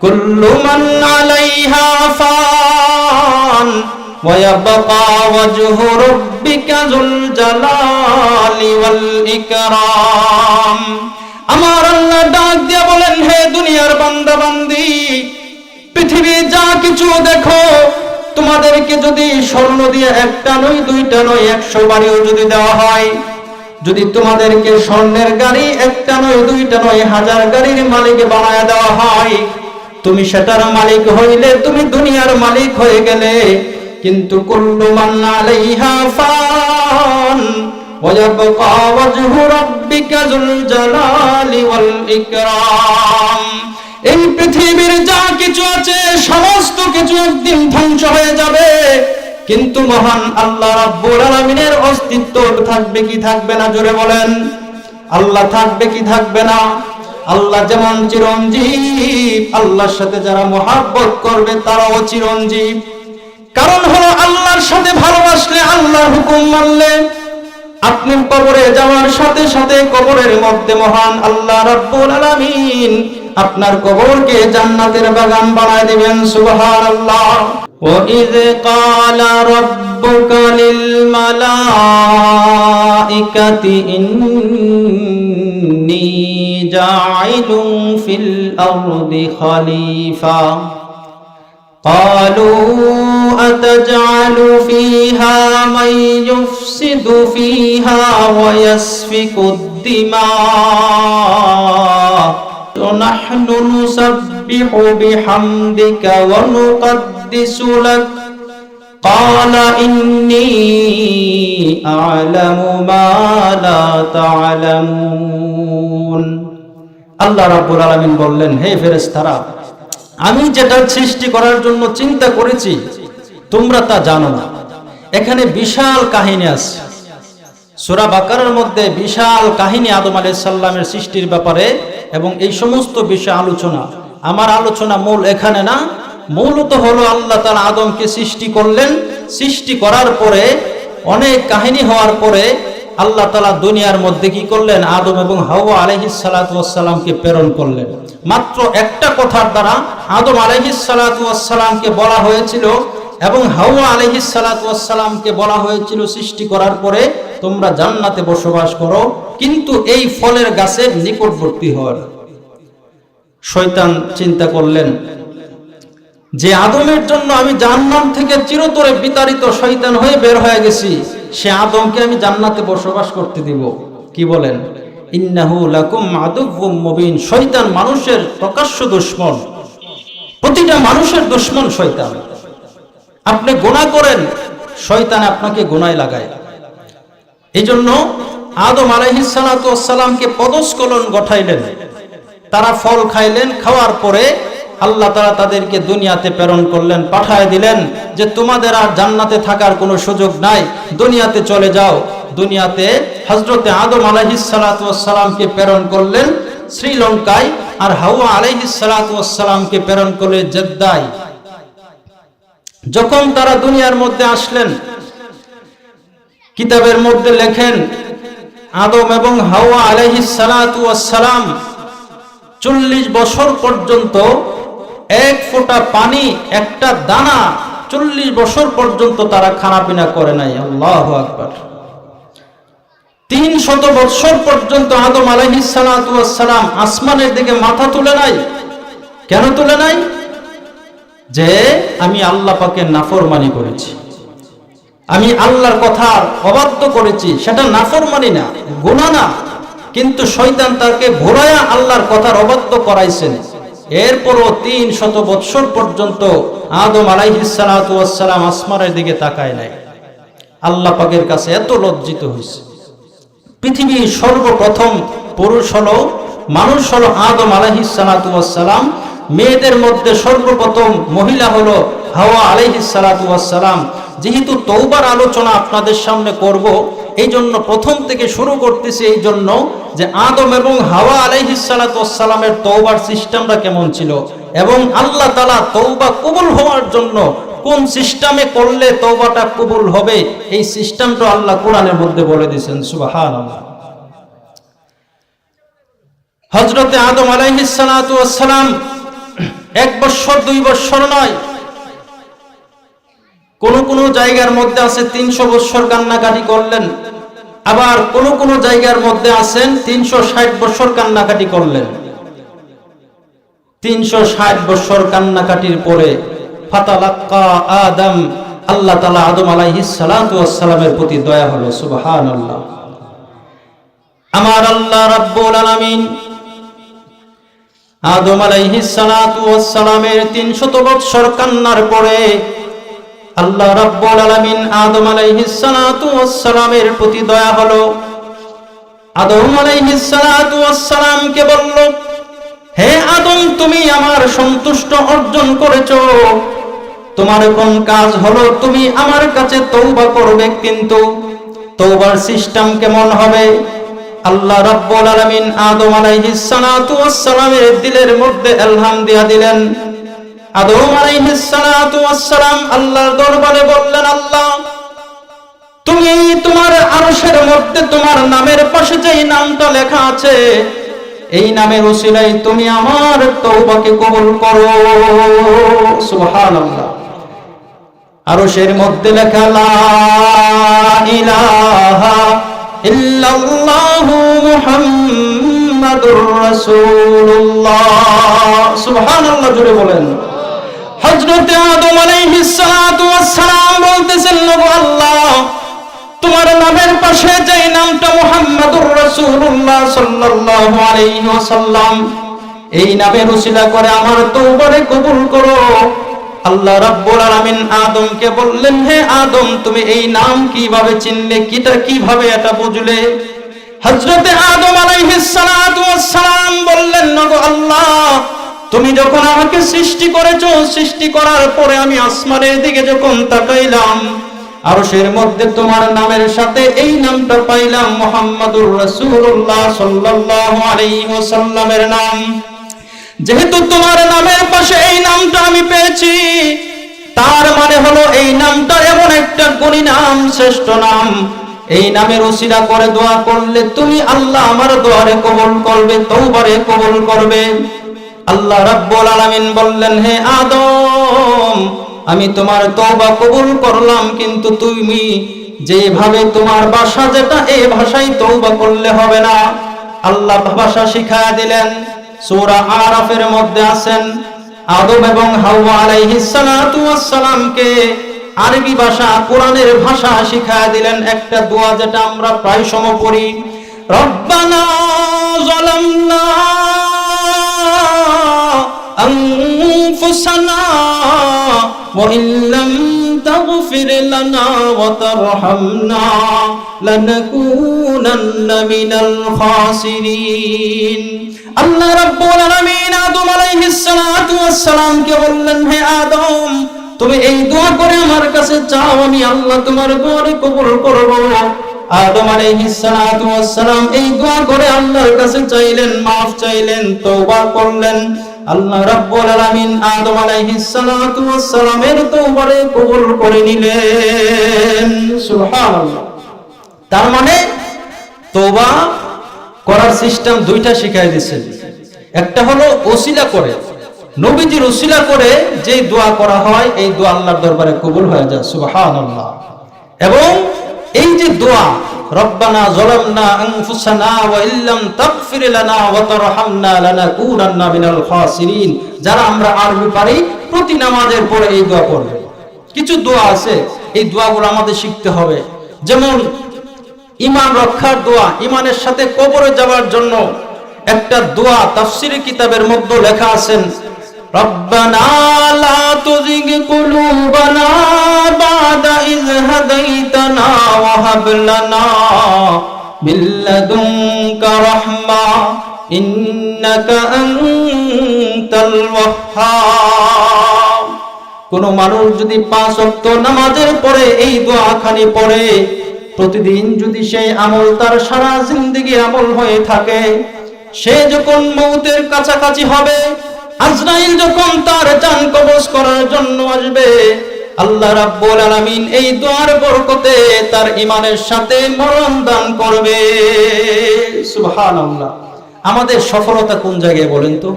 كل من عليها فان ويبقى وجه ربك ذو الجلال والإكرام আমার আল্লাহ ডাক দিয়ে বলেন হে দুনিয়ার বান্দা বান্দি পৃথিবী যা কিছু দেখো তোমাদেরকে যদি স্বর্ণ দিয়ে একটা নয় দুইটা নয় একশো বাড়িও যদি দেওয়া হয় যদি তোমাদেরকে স্বর্ণের গাড়ি একটা নয় দুইটা নয় হাজার গাড়ির মালিক বানায় দেওয়া হয় তুমি সেটার মালিক হইলে তুমি দুনিয়ার মালিক হয়ে গেলে কিন্তু কুল্লু মান আলাইহা ফান ويبقى وجه ربك ذو الجلال والإكرام এই পৃথিবীর যা কিছু আছে সমস্ত কিছু একদিন ধ্বংস হয়ে যাবে কিন্তু মহান আল্লাহ রাব্বুল আলামিনের অস্তিত্ব থাকবে কি থাকবে না জোরে বলেন আল্লাহ থাকবে কি থাকবে না আল্লাহ যেমন চিরঞ্জীব আল্লাহর সাথে যারা মহাব্বত করবে তারাও চিরঞ্জীব কারণ হলো আল্লাহর সাথে ভালোবাসলে আল্লাহর হুকুম মানলে আপনি কবরে যাওয়ার সাথে সাথে কবরের মধ্যে মহান আল্লাহ রাব্বুল আলামিন আপনার কবরকে জান্নাতের বাগান বানায় দিবেন সুবহানাল্লাহ وَإِذْ قَالَ رَبُّكَ لِلْمَلَائِكَةِ إِنِّي جَاعِلٌ فِي الْأَرْضِ خَلِيفَةً. قالوا أتجعل فيها من يفسد فيها ويسفك الدماء. ونحن نسبح بحمدك ونقدس لك. قال إني أعلم ما لا تعلمون. আল্লাহ রাব্বুল আলামিন বললেন, হে ফেরেশতারা, আমি যেটা সৃষ্টি করার জন্য চিন্তা করেছি, তোমরা তা জানো না। এখানে বিশাল কাহিনী আছে। সূরা বাকারার মধ্যে বিশাল কাহিনী আদম আলাইহিস সালামের সৃষ্টির ব্যাপারে এবং এই সমস্ত বিষয় আলোচনা। আমার আলোচনা মূল এখানে না। মূলত হলো আল্লাহ তাআলা আদমকে সৃষ্টি করলেন। সৃষ্টি করার পরে, অনেক কাহিনী হওয়ার পরে আল্লাহ তালা দুনিয়ার মধ্যে কি করলেন? আদম এবং হাওয়া আলহিস সালাতামকে প্রেরণ করলেন। মাত্র একটা কথার দ্বারা আদম আলহিস সালাতামকে বলা হয়েছিল এবং হাওয়া আলহিস সালাতামকে বলা হয়েছিল সৃষ্টি করার পরে তোমরা জান্নাতে বসবাস করো, কিন্তু এই ফলের গাছের নিকটবর্তী হওয়ার শয়তান চিন্তা করলেন যে আদমের জন্য আমি জান্নাত থেকে চিরতরে বিতাড়িত শয়তান হয়ে বের হয়ে গেছি, সে আদমকে আমি জান্নাতে বসবাস করতে দিব। কি বলেন? ইন্নাহু লাকুম আদুব্বুম মুবিন। শয়তান মানুষের প্রকাশ্য দুশ্মন। প্রতিটা মানুষের দুশ্মন শয়তান। আপনি গোনা করেন, শয়তান আপনাকে গোনায় লাগায়। এই জন্য আদম আলাইহিস সালাতু সালামকে পদস্খলন গঠাইলেন তারা ফল খাইলেন, খাওয়ার পরে আল্লাহ তারা তাদেরকে দুনিয়াতে প্রেরণ করলেন, পাঠায় দিলেন যে তোমাদের আর জান্নাতে থাকার কোনো সুযোগ নাই, দুনিয়াতে চলে যাও। দুনিয়াতে হজরতে আদম আলাইহিসালামকে প্রেরণ করলেন, শ্রীলঙ্কায়, আর হাওয়া আলাইহিসালামকে প্রেরণ করলেন জেদ্দায়। যখন তারা দুনিয়ার মধ্যে আসলেন, কিতাবের মধ্যে লেখেন, আদম এবং হাওয়া আলাইহিসালাম চল্লিশ বছর পর্যন্ত এক ফোঁটা পানি, একটা দানা চল্লিশ বছর পর্যন্ত তারা খানা পিনা করে নাই। আল্লাহ আকবর। তিন শত বৎসর পর্যন্ত আদম আলহিসালাম আসমানের দিকে মাথা তুলে নাই। কেন তুলে নাই? যে আমি আল্লাহ পাকে নাফরমানি করেছি। আমি আল্লাহর কথা অবাধ্য করেছি, সেটা নাফরমানি না গোনা না। কিন্তু শয়তান তাকে ঘোরায়া আল্লাহর কথার অবাধ্য করাইছেন। এরপরও তিন শত বৎসর পর্যন্ত আদম আলাইহিসালাম আসমানের দিকে তাকায় নাই। আল্লাহ পাকের কাছে এত লজ্জিত হয়েছে পৃথিবীর সর্বপ্রথম পুরুষ হলো, মানুষ হলো আদম আলাইহিসালাম মেয়েদের মধ্যে সর্বপ্রথম মহিলা হলো হাওয়া আলাইহিসালাম যেহেতু তৌবার আলোচনা আপনাদের সামনে করব এই জন্য প্রথম থেকে শুরু করতেছি এই জন্য যে আদম এবং হাওয়া আলাইহিসালামের তৌবার সিস্টেমটা কেমন ছিল এবং আল্লাহ তালা তৌবা কবুল হওয়ার জন্য কোন সিস্টেমে করলে তৌবাটা কবুল হবে, এই সিস্টেমটা আল্লাহ কোরআনের মধ্যে বলে দিয়েছেন সুবাহান হজরতে আদম আলাইহিসালাম এক বছর, দুই বছর নয় কোন কোন জায়গার মধ্যে আছে তিনশো বছর কান্নাকাটি করলেন, আবার কোন কোন জায়গার মধ্যে আছেন তিনশো ষাট বছর কান্নাকাটি করলেন। তিনশো ষাট বছর কান্নাকাটির পরে আদম, আল্লাহ তালা আদম প্রতি দয়া হলো সুবহান আমার আল্লাহ রাব্বুল আলামিন আদম আলাইহিস সালামের তিনশত বৎসর কান্নার পরে আল্লাহ রাব্বুল আলামিন আদম আলাইহিস সালামের প্রতি দয়া হলো। আদম আলাইহিস সালামকে বলল, হে আদম, তুমি আমার সন্তুষ্ট অর্জন করেছ। তোমার কোন কাজ হলো তুমি আমার কাছে তৌবা করবে কিন্তু তৌবার সিস্টেম কেমন হবে? আল্লাহ রাব্বুল আলামিন আদম আলাইহিস সালাতু ওয়াস সালামের দিলের মধ্যে ইলহাম দিয়া দিলেন আদম আলাইহিস সালাতু ওয়াস আল্লাহর দরবারে বললেন, আল্লাহ, তুমি তোমার আরশের মধ্যে তোমার নামের পাশে নামটা লেখা আছে, এই নামের ওসিলাই তুমি আমার তওবাকে কবুল করো। সুবহানাল্লাহ। আরশের মধ্যে লেখা, লা ইলাহা ইল্লাল্লাহু মুহাম্মাদুর রাসূলুল্লাহ। সুবহানাল্লাহ জুড়ে বলেন। হযরতে আদম আলাইহিস বলতেছেন নবী আল্লাহ, তোমার নামের পাশে যে নামটা মুহাম্মাদুর রাসূলুল্লাহ সাল্লাল্লাহু আলাইহি ওয়াসাল্লাম, এই নামের উসিলা করে আমার তওবারে কবুল করো। আল্লাহ রাব্বুল আলামিন আদমকে বললেন, হে আদম, তুমি এই নাম কীভাবে চিনলে? কিটা কীভাবে এটা বুঝলে? হযরতে আদম আলাইহিস সালাতু ওয়াস সালাম বললেন নগো আল্লাহ তুমি যখন আমাকে সৃষ্টি করেছ, সৃষ্টি করার পরে আমি আসমানের দিকে যখন তাকাইলাম, আরশের মধ্যে তোমার নামের সাথে এই নামটা পাইলাম, মোহাম্মদুর রাসূলুল্লাহ সাল্লাল্লাহু আলাইহি ওয়াসাল্লামের নাম। যেহেতু তোমার নামের পাশে এই নামটা আমি পেয়েছি, তার মানে হলো এই নামটা এমন একটা গুণী নাম, শ্রেষ্ঠ নাম। এই নামের ওসিলা করে দোয়া করলে তুমি আল্লাহ আমার দোয়ারে কবুল করবে তৌবারে কবুল করবে। আল্লাহ রাব্বুল আলামিন বললেন, হে আদম, আমি তোমার তওবা কবুল করলাম, কিন্তু তুমি যেভাবে তোমার ভাষা যেটা এই ভাষায় তওবা করলে হবে না। আল্লাহ ভাষা শিখায়া দিলেন, সূরা আরাফের মধ্যে আছেন। আদম এবং হাওয়া আলাইহিস সালাতু ওয়াস সালামকে আরবি ভাষা, কোরআনের ভাষা শিখায়া দিলেন। একটা দোয়া যেটা আমরা প্রায় সময় পড়ি রব্বানা যালামনা أنفسنا وإن لم تغفر لنا وترحمنا لنكونن من الخاسرين আল্লাহ রাব্বুল আলামিন আদম আলাইহিস সালাতু ওয়াস সালামকে বললেন হে আদম তুমি এই দোয়া করে আমার কাছে চাও আমি আল্লাহ তোমার দোয়ারে কবুল করব আদম আলাইহিস সালাতু ওয়াস সালাম এই দোয়া করে আল্লাহর কাছে চাইলেন maaf চাইলেন তওবা করলেন আল্লাহ রাব্বুল আলামিন আদম আলাইহিস সালাতু ওয়াস সালামের তওবারে কবুল করে নিলেন। সুবহানাল্লাহ। তার মানে তওবা করার সিস্টেম দুইটা শিখাই দিয়েছেন। একটা হলো ওসিলা করে। নবীজির ওসিলা করে যে দোয়া করা হয়, এই দোয়া আল্লাহর দরবারে কবুল হয়ে যায়। সুবহানাল্লাহ। এবং এই যে দোয়া খাসিরিন। যারা আমরা আরবি পারি, প্রতি নামাজের পরে এই দোয়া পড়বে। কিছু দোয়া আছে, এই দোয়াগুলো আমাদের শিখতে হবে। যেমন, ইমান রক্ষার দোয়া, ইমানের সাথে কবরে যাওয়ার জন্য একটা দোয়া তাফসিরি কিতাবের মধ্যে লেখা আছেন লা তুজিগ কুলুবানা বাদা ইয হাদাইতানা ওয়া হাব লানা মিন লাদুনকা রাহমা ইন্নাকা আনতাল ওয়াহ্হাব কোন মানুষ যদি পাঁচ ওয়াক্ত নামাজের পরে এই দোয়াখানি পড়ে, প্রতিদিন যদি সেই আমল তার সারা জিন্দগি আমল হয়ে থাকে, সে যখন মৌতের কাছাকাছি হবে আজরাইল যখন তার জান কবজ করার জন্য আসবে, আল্লাহ রাব্বুল আলামিন এই দোয়ার বরকতে তার ইমানের সাথে মরণ দান করবে। সুবহানাল্লাহ। আমাদের সফলতা কোন জায়গায় বলেন তো?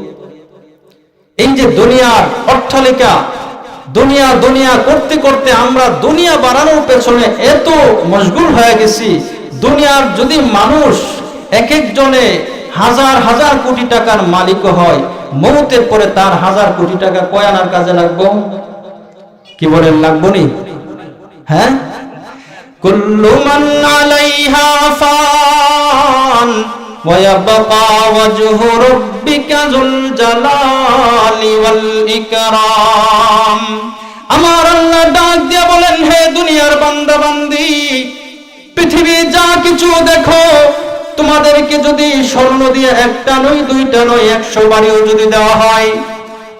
এই যে দুনিয়ার অট্টালিকা, দুনিয়া দুনিয়া করতে করতে আমরা দুনিয়া বাড়ানোর পেছনে এত মশগুল হয়ে গেছি। দুনিয়ার যদি মানুষ এক একজনে হাজার হাজার কোটি টাকার মালিক হয় মরুতের পরে তার হাজার কোটি টাকা কয়ানার কাজে লাগবো? কি বলেন, লাগবো নি? হ্যাঁ? কুল্লু মান আলাইহা ফান ওয়া ইয়াবকা ওয়াজহু রাব্বিকা যুল জালালি ওয়াল ইকরাম। আমার আল্লাহ ডাক দিয়ে বলেন, হে দুনিয়ার বান্দা বান্দি পৃথিবী যা কিছু দেখো তোমাদেরকে যদি স্বর্ণ দিয়ে একটা নই, দুইটা নই, একশো বাড়িও যদি দেওয়া হয়,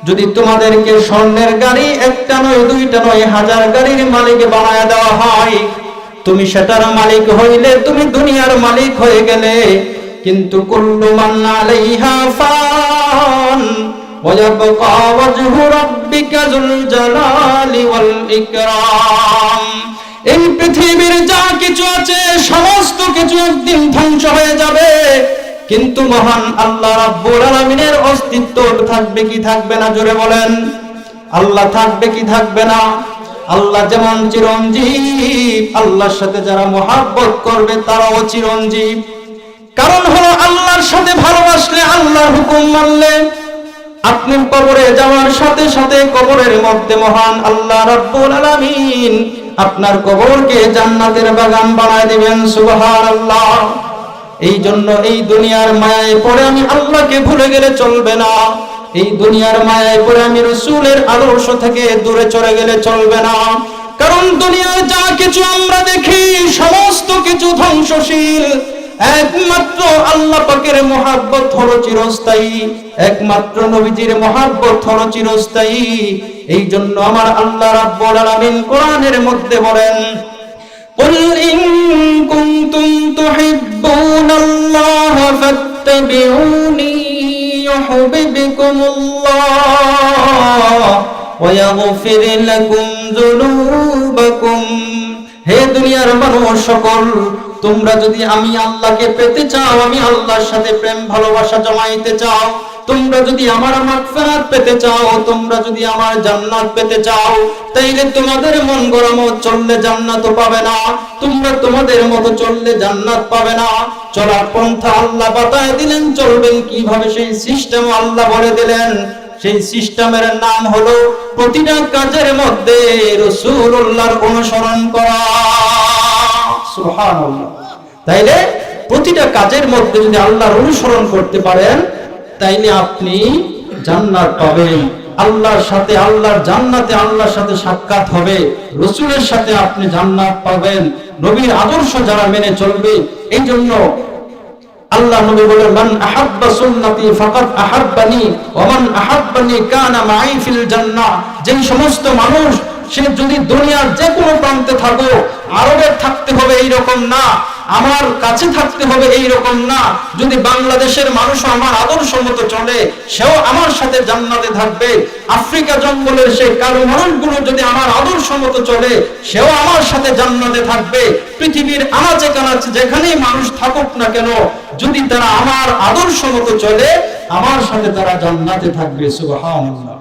যদি তোমাদেরকে স্বর্ণের গাড়ি একটা নয় দুইটা নয় হাজার গাড়ির মালিক বানায় দেওয়া হয়, তুমি সেটার মালিক হইলে তুমি দুনিয়ার মালিক হয়ে গেলে, কিন্তু কুল্লু মান্না জালালি ওয়াল ইকরাম। এই পৃথিবীর যা কিছু আছে, সমস্ত কিছু একদিন ধ্বংস হয়ে যাবে। কিন্তু মহান আল্লাহ রাব্বুল আলামিনের অস্তিত্ব থাকবে কি থাকবে না, জোরে বলেন। আল্লাহ থাকবে কি থাকবে না? আল্লাহ যেমন চিরঞ্জীব, আল্লাহর সাথে যারা মহাব্বত করবে, তারাও চিরঞ্জীব। কারণ হলো আল্লাহর সাথে ভালোবাসলে আল্লাহর হুকুম মানলে। আপনি কবরে যাওয়ার সাথে সাথে কবরের মধ্যে মহান আল্লাহ রাব্বুল আলামিন আপনার কবরকে জান্নাতের বাগান বানায় দিবেন, সুবহানাল্লাহ। এই জন্য এই দুনিয়ার মায়ায় পড়ে আমি আল্লাহকে ভুলে গেলে চলবে না। এই দুনিয়ার মায়ায় পড়ে আমি রসুলের আদর্শ থেকে দূরে চলে গেলে চলবে না। কারণ দুনিয়ার যা কিছু আমরা দেখি, সমস্ত কিছু ধ্বংসশীল। একমাত্র আল্লাহ পাকের মহাব্বত হলো চিরস্থায়ী। একমাত্র নবীজির মহাব্বত হলো চিরস্থায়ী। এই জন্য আমার আল্লাহ রাব্বুল আলামিন কোরআনের মধ্যে বলেন قل إن كنتم تحبون الله فاتبعوني يحببكم الله ويغفر لكم ذنوبكم হে দুনিয়ার মানুষ সকল তোমরা যদি আমি আল্লাহকে পেতে চাও আমি আল্লাহর সাথে প্রেম ভালোবাসা জমাইতে চাও তোমরা যদি আমার মাগফিরাত পেতে চাও, তোমরা যদি আমার জান্নাত পেতে চাও, তাইলে তোমাদের মন গরমত চললে জান্নাতও পাবে না। তোমরা তোমাদের মতো চললে জান্নাত পাবে না। চলার পন্থা আল্লাহ বাতায় দিলেন, চলবেন কীভাবে সেই সিস্টেম আল্লাহ বলে দিলেন। সেই সিস্টেমের নাম হলো প্রতিটা কাজের মধ্যে রসুল্লাহর অনুসরণ করা। সুবহানাল্লাহ। তাইলে প্রতিটা কাজের মধ্যে যদি আল্লাহর অনুসরণ করতে পারেন তাইলে আপনি জান্নাত পাবেন। আল্লাহর সাথে আল্লাহর জান্নাতে আল্লাহর সাথে সাক্ষাৎ হবে। রসুলের সাথে আপনি জান্নাত পাবেন। নবীর আদর্শ যারা মেনে চলবে এই জন্য আল্লাহ নবী বলেন, মান আহাব্বা সুন্নতি আহাব্বানি, ওয়া মান আহাব্বানি কানা মাই ফিল জান্নাহ। যেই সমস্ত মানুষ সে যদি দুনিয়ার যে কোনো প্রান্তে থাকো আরবের থাকতে হবে এই রকম না, আমার কাছে থাকতে হবে এই রকম না। যদি বাংলাদেশের মানুষ আমার আদর্শ মতো চলে, সেও আমার সাথে জান্নাতে থাকবে। আফ্রিকা জঙ্গলের সেই কালো মানুষগুলো যদি আমার আদর্শ মতো চলে, সেও আমার সাথে জান্নাতে থাকবে। পৃথিবীর আনাচে কানাচে যেখানেই মানুষ থাকুক না কেন, যদি তারা আমার আদর্শ মতো চলে, আমার সাথে তারা জান্নাতে থাকবে, সুবহানাল্লাহ।